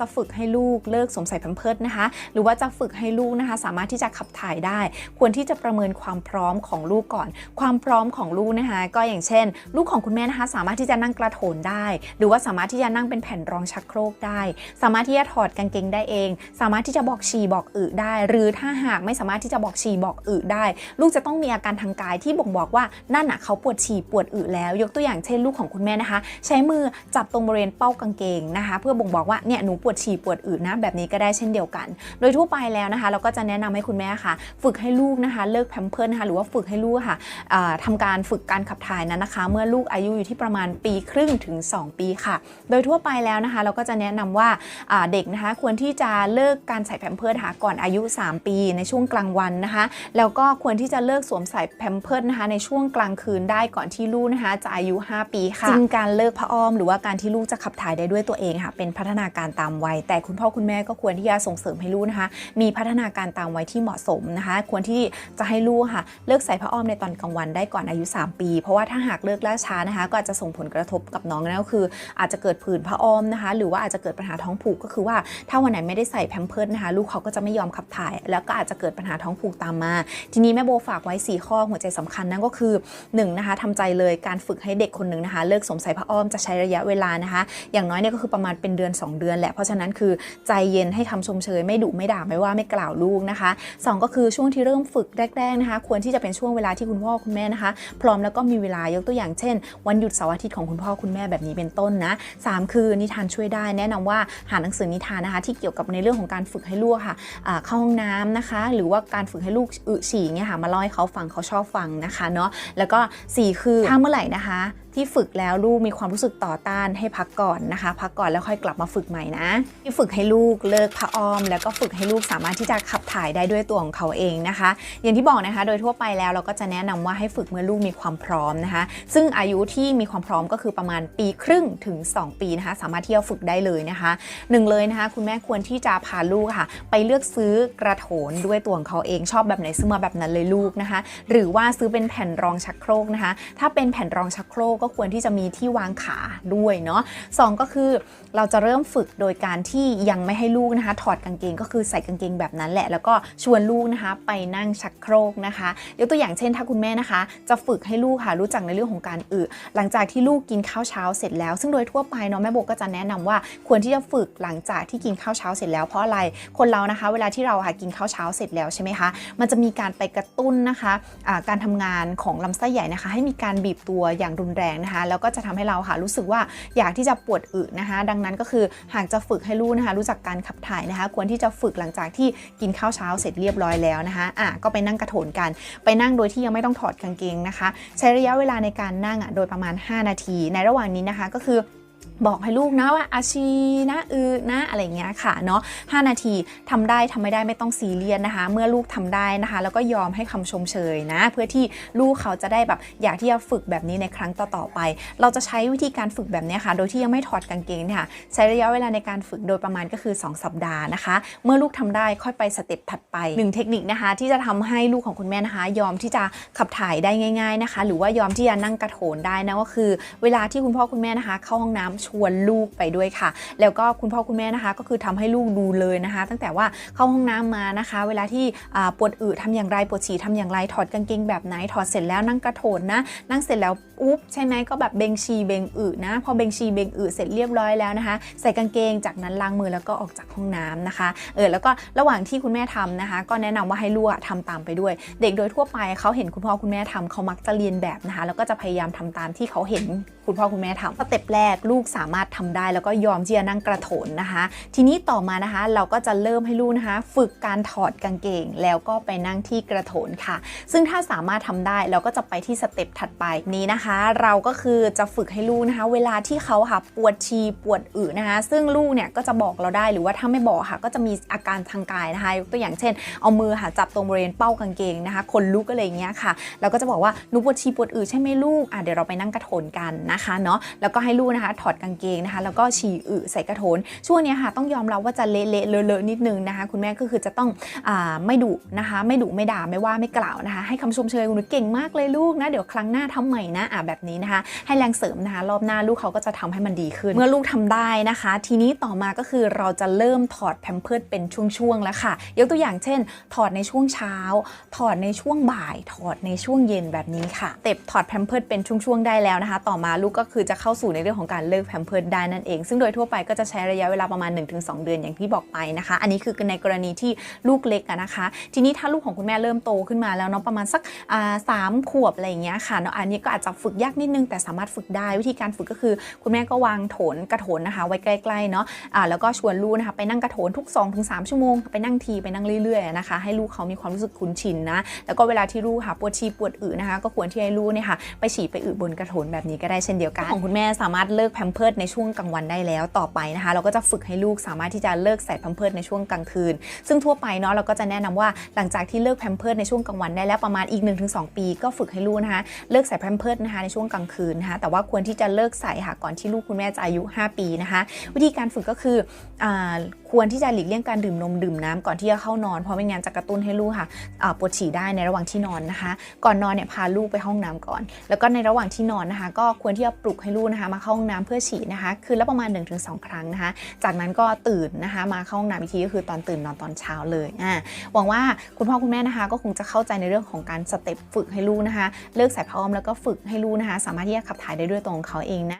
จะฝึกให้ลูกเลิกสวมใส่แพมเพิร์ดนะคะ หรือว่าจะฝึกให้ลูกนะคะ สามารถที่จะขับถ่ายได้ ควรที่จะประเมินความพร้อมของลูกก่อน ความพร้อมของลูกนะคะ ก็อย่างเช่น ลูกของคุณแม่นะคะ สามารถที่จะนั่งกระโถนได้ หรือว่าสามารถที่จะนั่งเป็นแผ่นรองชักโครกได้ สามารถที่จะถอดกางเกงได้เอง สามารถที่จะบอกฉี่บอกอึได้ หรือถ้าหากไม่สามารถที่จะบอกฉี่บอกอึได้ ลูกจะต้องมีอาการทางกายที่บ่งบอกว่านั่นน่ะเขาปวดฉี่ปวดอึแล้ว ยกตัวอย่างเช่น ลูกของคุณแม่นะคะ ใช้มือจับตรงบริเวณเป้ากางเกงนะคะ เพื่อบ่งบอกว่าเนี่ยหนูปวดวดฉี่ปวดอึนะแบบนี้ก็ได้เช่นเดียวกัน โดยทั่วไปแล้วนะคะ เราก็จะแนะนำให้คุณแม่ค่ะ ฝึกให้ลูกนะคะเลิกแพมเพิร์นะคะหรือว่าฝึกให้ลูกค่ะอ่าทำการฝึกการขับถ่ายนั้นนะคะ เมื่อลูกอายุอยู่ที่ประมาณปีครึ่งถึง 2 ปีค่ะ โดยทั่วไปแล้วนะคะ เราก็จะแนะนำว่าอ่าเด็กนะคะควรที่จะเลิกการใส่แพมเพิร์สค่ะก่อนอายุ 3 ปีในช่วงกลางวันนะคะ แล้วก็ควรที่จะเลิกสวมใส่แพมเพิร์สนะคะในช่วงกลางคืนได้ก่อนที่ลูกนะคะจะอายุ 5 ปีค่ะจริงการเลิกผ้าอ้อม หรือว่าการที่ลูกจะขับถ่ายได้ด้วยตัวเองค่ะ เป็นพัฒนาการตามวัย แต่คุณพ่อคุณแม่ก็ควรที่จะส่งเสริมให้ลูกนะคะ มีพัฒนาการตามวัยที่เหมาะสมนะคะ ควรที่จะให้ลูกค่ะเลิกใส่ผ้าอ้อมในตอนกลางวันได้ก่อนอายุ 3 ปี เพราะว่าถ้าหากเลิกล่าช้านะคะ ก็อาจจะส่งผลกระทบกับน้องนะก็คือ อาจจะเกิดผื่นผ้าอ้อมนะคะ หรือว่าอาจจะเกิดปัญหาท้องผูกก็คือว่าถ้าวันไหนไม่ได้ใส่แพมเพิร์สนะคะ ลูกเขาก็จะไม่ยอมขับถ่าย แล้วก็อาจจะเกิดปัญหาท้องผูกตามมา ทีนี้แม่โบฝากไว้ 4 ข้อหัวใจสำคัญนั่นก็คือ 1. นะคะทำใจเลยการฝึกให้เด็กคนหนึ่งนะคะ เลิกสวมใส่ผ้าอ้อมจะใช้ระยะเวลานะคะ อย่างน้อยเนี่ยก็คือประมาณเป็นเดือน 2 เดือนแหละเพราะฉะนั้นคือใจเย็นให้คำชมเชย ไม่ดุไม่ด่าไม่ว่าไม่กล่าวลูกนะคะ 2 ก็คือช่วงที่เริ่มฝึกแรกๆนะคะ ควรที่จะเป็นช่วงเวลาที่คุณพ่อคุณแม่นะคะ พร้อมแล้วก็มีเวลายกตัวอย่างเช่น วันหยุดเสาร์อาทิตย์ของคุณพ่อคุณแม่แบบนี้เป็นต้นนะสามคือนิทานช่วยได้แนะนำว่าหาหนังสือนิทานนะคะ ที่เกี่ยวกับในเรื่องของการฝึกให้ลูกค่ะเข้าห้องน้ำนะคะ หรือว่าการฝึกให้ลูกอึฉี่เนี่ยค่ะมาเล่าให้เขาฟังเขาชอบฟังนะคะเนาะแล้วก็สี่คือถ้าเมื่อไหร่นะคะ ที่ฝึกแล้วลูกมีความรู้สึกต่อต้านให้พักก่อนนะคะ พักก่อนแล้วค่อยกลับมาฝึกใหม่นะ ที่ฝึกให้ลูกเลิกผ้าอ้อม แล้วก็ฝึกให้ลูกสามารถที่จะขับถ่ายได้ด้วยตัวของเขาเองนะคะ อย่างที่บอกนะคะ โดยทั่วไปแล้วเราก็จะแนะนำว่าให้ฝึกเมื่อลูกมีความพร้อมนะคะ ซึ่งอายุที่มีความพร้อมก็คือประมาณปีครึ่งถึง 2 ปีนะคะ สามารถที่จะฝึกได้เลยนะคะหนึ่งเลยนะคะ คุณแม่ควรที่จะพาลูกค่ะ ไปเลือกซื้อกระโถนด้วยตัวของเขาเองชอบแบบไหนซื้อมาแบบนั้นเลยลูกนะคะ หรือว่าซื้อเป็นแผ่นรองชักโครกนะคะ ถ้าเป็นแผ่นรองชักโครกก็ควรที่จะมีที่วางขาด้วยเนาะสองก็คือเราจะเริ่มฝึกโดยการที่ยังไม่ให้ลูกนะคะ ถอดกางเกงก็คือใส่กางเกงแบบนั้นแหละ แล้วก็ชวนลูกนะคะไปนั่งชักโครกนะคะยกตัวอย่างเช่นถ้าคุณแม่นะคะ จะฝึกให้ลูกค่ะรู้จักในเรื่องของการอึหลังจากที่ลูกกินข้าวเช้าเสร็จแล้ว ซึ่งโดยทั่วไปเนาะแม่โบก็จะแนะนำว่าควรที่จะฝึกหลังจากที่กินข้าวเช้าเสร็จแล้วเพราะอะไรคนเรานะคะ เวลาที่เราค่ะกินข้าวเช้าเสร็จแล้วใช่ไหมคะมันจะมีการไปกระตุ้นนะคะอ่าการทำงานของลำไส้ใหญ่นะคะ ให้มีการบีบตัวอย่างรุนแรงนะคะแล้วก็จะทำให้เราค่ะรู้สึกว่าอยากที่จะปวดอึนะคะ ดังนั้นก็คือหากจะฝึกให้ลูกนะคะ รู้จักการขับถ่ายนะคะ ควรที่จะฝึกหลังจากที่กินข้าวเช้าเสร็จเรียบร้อยแล้วนะคะอะก็ไปนั่งกระโถนกัน ไปนั่งโดยที่ยังไม่ต้องถอดกางเกงนะคะ ใช้ระยะเวลาในการนั่งอะโดยประมาณ 5 นาที ในระหว่างนี้นะคะก็คือ บอกให้ลูกนะว่าอาชีนะอือนะอะไรเงี้ยค่ะเนาะ5นาทีทำได้ทำไม่ได้ไม่ต้องซีเรียสนะคะ เมื่อลูกทำได้นะคะ แล้วก็ยอมให้คำชมเชยนะ เพื่อที่ลูกเขาจะได้แบบอยากที่จะฝึกแบบนี้ในครั้งต่อๆไป เราจะใช้วิธีการฝึกแบบนี้ค่ะ โดยที่ยังไม่ถอดกางเกงค่ะ ใช้ระยะเวลาในการฝึกโดยประมาณก็คือ 2 สัปดาห์นะคะ เมื่อลูกทำได้ค่อยไปสเต็ปถัดไปหนึ่งเทคนิคนะคะ ที่จะทำให้ลูกของคุณแม่นะคะ ยอมที่จะขับถ่ายได้ง่าย ๆนะคะ หรือว่ายอมที่จะนั่งกระโถนได้นะก็คือ เวลาที่คุณพ่อคุณแม่นะคะ เข้าห้องน้ำชวนลูกไปด้วยค่ะ แล้วก็คุณพ่อคุณแม่นะคะ ก็คือทำให้ลูกดูเลยนะคะ ตั้งแต่ว่าเข้าห้องน้ำมานะคะ เวลาที่ปวดอึทำอย่างไรปวดฉี่ทำอย่างไรถอดกางเกงแบบไหนถอดเสร็จแล้วนั่งกระโถนนะ นั่งเสร็จแล้วอุ๊บใช่ไหมก็แบบเบงชีเบงอึนะ พอเบงชีเบงอึเสร็จเรียบร้อยแล้วนะคะ ใส่กางเกงจากนั้นล้างมือแล้วก็ออกจากห้องน้ำนะคะเออแล้วก็ระหว่างที่คุณแม่ทำนะคะ ก็แนะนำว่าให้ลูกอะทำตามไปด้วย เด็กโดยทั่วไปเขาเห็นคุณพ่อคุณแม่ทำเขามักจะเรียนแบบนะคะ แล้วก็จะพยายามทำตามที่เขาเห็นคุณพ่อคุณแม่ทำสเต็ปแรกลูกสามารถทำได้แล้วก็ยอมที่จะนั่งกระโถนนะคะ ทีนี้ต่อมานะคะเราก็จะเริ่มให้ลูกนะคะ ฝึกการถอดกางเกง แล้วก็ไปนั่งที่กระโถนค่ะ ซึ่งถ้าสามารถทำได้เราก็จะไปที่สเต็ปถัดไปนี้นะคะ เราก็คือจะฝึกให้ลูกนะคะ เวลาที่เขาค่ะปวดชีปวดอึนะคะ ซึ่งลูกเนี่ยก็จะบอกเราได้หรือว่าถ้าไม่บอกค่ะ ก็จะมีอาการทางกายนะคะยกตัวอย่างเช่น เอามือค่ะจับตรงบริเวณเป้ากางเกงนะคะขนลุกอะไรอย่างเงี้ยค่ะเราก็จะบอกว่าหนูปวดชีปวดอึใช่ไหมลูกอะเดี๋ยวเราไปนั่งกระโถนกันนะคะเนาะแล้วก็ให้ลูกนะคะถอดกางางเกงนะคะแล้วก็ฉี่อึใส่กระโถนช่วงนี้ค่ะต้องยอมรับว่าจะเละๆเลอะๆนิดนึงนะคะ คุณแม่ก็คือจะต้องอไม่ดุนะคะ ไม่ดุไม่ด่าไม่ว่าไม่กล่าวนะคะ ให้คำชมเชยคุณเก่งมากเลยลูกนะเดี๋ยวครั้งหน้าทำใหม่นะอะแบบนี้นะคะ ให้แรงเสริมนะคะรอบหน้าลูกเขาก็จะทำให้มันดีขึ้น เมื่อลูกทำได้นะคะ ทีนี้ต่อมาก็คือเราจะเริ่มถอดแพมเพิร์ดเป็นช่วงๆแล้วค่ะยกตัวอย่างเช่น ถอดในช่วงเช้า ถอดในช่วงบ่าย ถอดในช่วงเย็นแบบนี้ค่ะเต็บถอดแพมเพิร์ดเป็นช่วงๆได้แล้วนะคะ ต่อมาลูกก็คือจะเข้าสู่ในเรื่องของการเลิกแพมเพิร์ดได้นั่นเอง ซึ่งโดยทั่วไปก็จะใช้ระยะเวลาประมาณ 1-2 เดือนอย่างที่บอกไปนะคะ อันนี้คือในกรณีที่ลูกเล็กะนะคะ ทีนี้ถ้าลูกของคุณแม่เริ่มโตขึ้นมาแล้วเนาะประมาณสักสามขวบอะไรอย่างเงี้ยค่ะเนาะอันนี้ก็อาจจะฝึกยากนิดนึงแต่สามารถฝึกได้วิธีการฝึกก็คือ คุณแม่ก็วางโถนกระโถนนะคะ ไว้ใกล้ๆเนาะอ่าแล้วก็ชวนลูกนะคะไปนั่งกระโถนทุก 2-3 ชั่วโมงไปนั่งทีไปนั่งเรื่อยๆนะคะ ให้ลูกเขามีความรู้สึกคุ้นชินนะแล้วก็เวลาที่ลูกค่ะปวดชีปวดอึนะคะ ก็ควรที่ให้ลูกเนี่ยค่ะไปฉี่ไปอึบนกระโถนแบบนี้ก็ได้เช่นเดียวกันของคุณแม่สามารถเลิกแพมเพิร์ดในช่วงกลางวันได้แล้วต่อไปนะคะ เราก็จะฝึกให้ลูกสามารถที่จะเลิกใส่แพมเพิร์ดในช่วงกลางคืน ซึ่งทั่วไปเนาะเราก็จะแนะนำว่าหลังจากที่เลิกแพมเพิร์ดในช่วงกลางวันได้แล้วประมาณอีก 1-2 ปี ก็ฝึกให้ลูกนะคะเลิกใส่แพมเพิร์ดนะคะในช่วงกลางคืนนะคะแต่ว่าควรที่จะเลิกใส่ค่ะก่อนที่ลูกคุณแม่จะอายุ 5 ปีนะคะ วิธีการฝึกก็คืออาควรที่จะหลีกเลี่ยงการดื่มนมดื่มน้ำก่อนที่จะเข้านอนเพราะไม่งั้นจะกระตุ้นให้ลูกค่ะปวดฉี่ได้ในระหว่างที่นอนนะคะ ก่อนนอนเนี่ยพาลูกไปห้องน้ำก่อน แล้วก็ในระหว่างที่นอนนะคะ ก็ควรที่จะปลุกให้ลูกนะคะมาเข้าห้องน้ำเพื่อฉี่นะคะคือละประมาณ 1-2 ครั้งนะคะ จากนั้นก็ตื่นนะคะ มาเข้าห้องน้ำอีกทีก็คือตอนตื่นนอนตอนเช้าเลยอ่าหวังว่าคุณพ่อคุณแม่นะคะ ก็คงจะเข้าใจในเรื่องของการสเต็ปฝึกให้ลูกนะคะ เลิกใส่ผ้าอ้อมแล้วก็ฝึกให้ลูกนะคะ สามารถที่จะขับถ่ายได้ด้วยตัวของเขาเองนะ